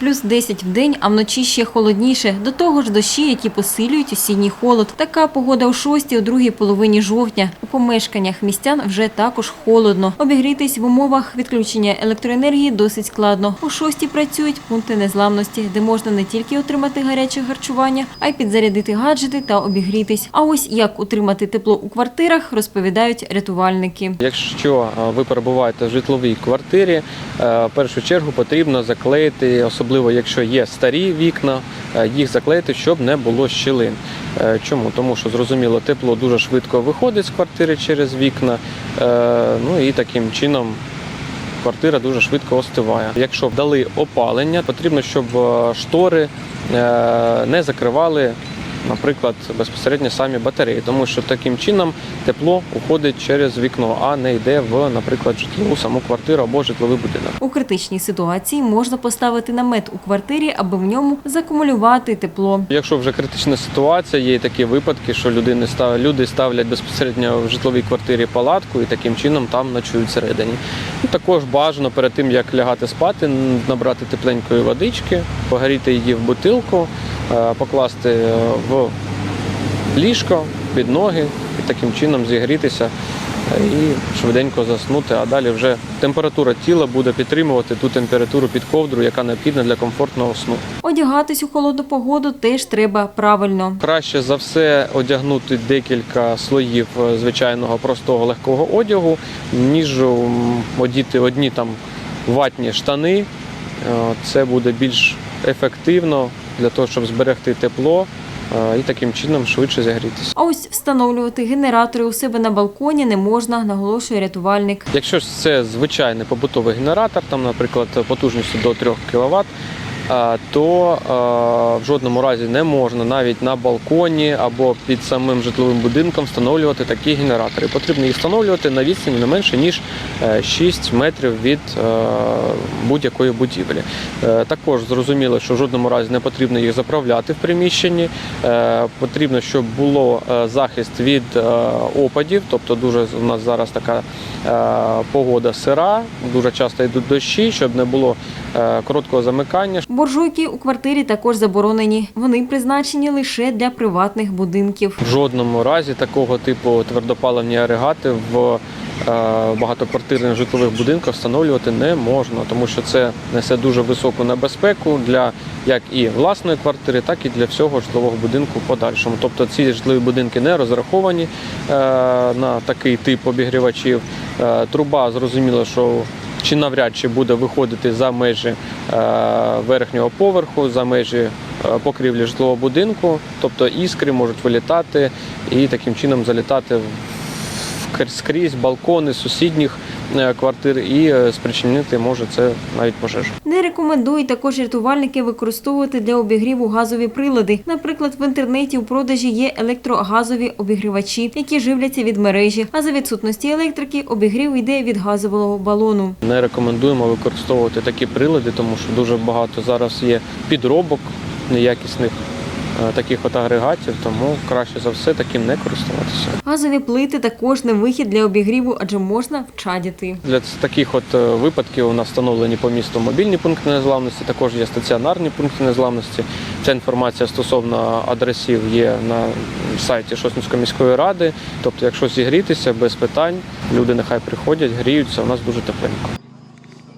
Плюс 10 в день, а вночі ще холодніше. До того ж дощі, які посилюють осінній холод. Така погода у шостій, у другій половині жовтня. У помешканнях містян вже також холодно. Обігрітись в умовах відключення електроенергії досить складно. У шостій працюють пункти незламності, де можна не тільки отримати гаряче харчування, а й підзарядити гаджети та обігрітись. А ось як утримати тепло у квартирах, розповідають рятувальники. Якщо е, ви перебуваєте в житловій квартирі, е, в першу чергу потрібно заклеїти, особливо якщо є старі вікна, е, їх заклеїти, щоб не було щілин. Е, Чому? Тому що зрозуміло, тепло дуже швидко виходить з квартири через вікна, е, ну і таким чином. Квартира дуже швидко остиває. Якщо вдали опалення, потрібно, щоб штори не закривали, наприклад, безпосередньо самі батареї, тому що таким чином тепло уходить через вікно, а не йде в, наприклад, житлову саму квартиру або житловий будинок. У критичній ситуації можна поставити намет у квартирі, аби в ньому закумулювати тепло. Якщо вже критична ситуація, є такі випадки, що людини люди ставлять безпосередньо в житловій квартирі палатку і таким чином там ночують всередині. Також бажано перед тим як лягати спати, набрати тепленької водички, погріти її в бутилку, покласти е, в ліжко під ноги і таким чином зігрітися е, і швиденько заснути. А далі вже температура тіла буде підтримувати ту температуру під ковдру, яка необхідна для комфортного сну. Одягатись у холодну погоду теж треба правильно. Краще за все одягнути декілька слоїв е, звичайного простого легкого одягу, ніж одіти одні там ватні штани. Е, Це буде більш ефективно для того, щоб зберегти тепло е, і таким чином швидше зігрітися. А ось встановлювати генератори у себе на балконі не можна, наголошує рятувальник. Якщо ж це звичайний побутовий генератор, там, наприклад, потужністю до 3 кВт, то е, в жодному разі не можна навіть на балконі або під самим житловим будинком встановлювати такі генератори. Потрібно їх встановлювати на відстані не менше ніж е, 6 метрів від е, будь-якої будівлі. Е, Також зрозуміло, що в жодному разі не потрібно їх заправляти в приміщенні. Е, Потрібно, щоб було е, захист від е, опадів, тобто дуже у нас зараз така е, погода сира, дуже часто йдуть дощі, щоб не було е, короткого замикання. Буржуйки у квартирі також заборонені. Вони призначені лише для приватних будинків. В жодному разі такого типу твердопаливні агрегати в е, багатоквартирних житлових будинках встановлювати не можна, тому що це несе дуже високу небезпеку для як і власної квартири, так і для всього житлового будинку подальшому. Тобто ці житлові будинки не розраховані е, на такий тип обігрівачів. Е, Труба зрозуміло, що чи навряд чи буде виходити за межі е, верхнього поверху, за межі е, покрівлі житлового будинку, тобто іскри можуть вилітати і таким чином залітати скрізь балкони сусідніх квартир і е, спричинити може це навіть пожежу. Не рекомендують також рятувальники використовувати для обігріву газові прилади. Наприклад, в інтернеті у продажі є електрогазові обігрівачі, які живляться від мережі. А за відсутності електрики обігрів йде від газового балону. Не рекомендуємо використовувати такі прилади, тому що дуже багато зараз є підробок неякісних е, таких от агрегатів, тому краще за все таким не користуватися. Газові плити також не вихід для обігріву, адже можна вчадіти. Для таких от е, випадків у нас встановлені по місту мобільні пункти незламності, також є стаціонарні пункти незламності. Ця інформація стосовно адресів є на сайті Шосницької міської ради. Тобто, якщо зігрітися без питань, люди нехай приходять, гріються. У нас дуже тепленько.